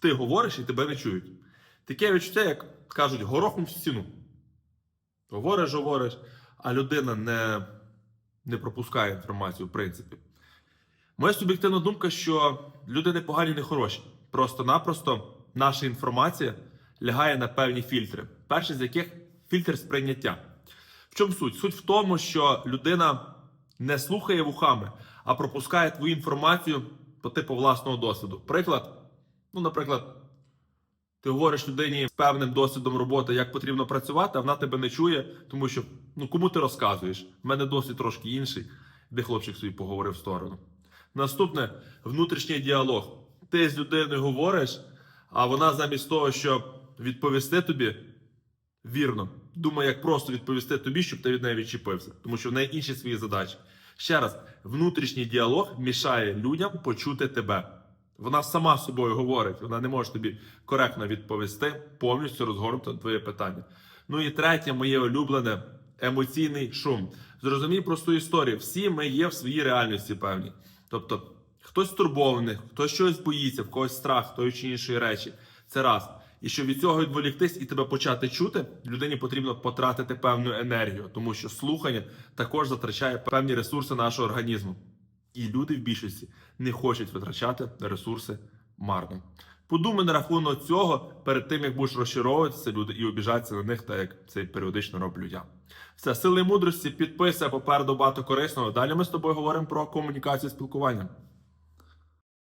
Ти говориш і тебе не чують. Таке відчуття, як кажуть, горохом в стіну. Говориш, говориш, а людина не, не пропускає інформацію, в принципі. Моя суб'єктивна думка, що люди не погані, не хороші. Просто-напросто наша інформація лягає на певні фільтри. Перший з яких фільтр сприйняття. В чому суть? Суть в тому, що людина не слухає вухами, а пропускає твою інформацію по типу власного досвіду. Приклад, ну, наприклад, ти говориш людині з певним досвідом роботи, як потрібно працювати, а вона тебе не чує, тому що ну кому ти розказуєш? У мене досвід трошки інший, де хлопчик собі поговорив в сторону. Наступне внутрішній діалог. Ти з людиною говориш, а вона замість того, щоб відповісти тобі вірно, думає, як просто відповісти тобі, щоб ти від неї відчепився, тому що в неї інші свої задачі. Ще раз, внутрішній діалог мішає людям почути тебе. Вона сама з собою говорить, вона не може тобі коректно відповісти, повністю розгорнути твоє питання. Ну і третє, моє улюблене емоційний шум. Зрозумій просту історію. Всі ми є в своїй реальності певні. Тобто, хтось стурбований, хтось щось боїться, в когось страх, тої чи іншої речі. Це раз. І щоб від цього відволіктись і тебе почати чути, людині потрібно потратити певну енергію, тому що слухання також затрачає певні ресурси нашого організму. І люди в більшості не хочуть витрачати ресурси марно. Подумай на рахунок цього перед тим, як будеш розчаровуватися люди і обіжатися на них, так як це періодично роблю я. Все, сили мудрості, підписуй, попереду багато корисного. Далі ми з тобою говоримо про комунікацію спілкування.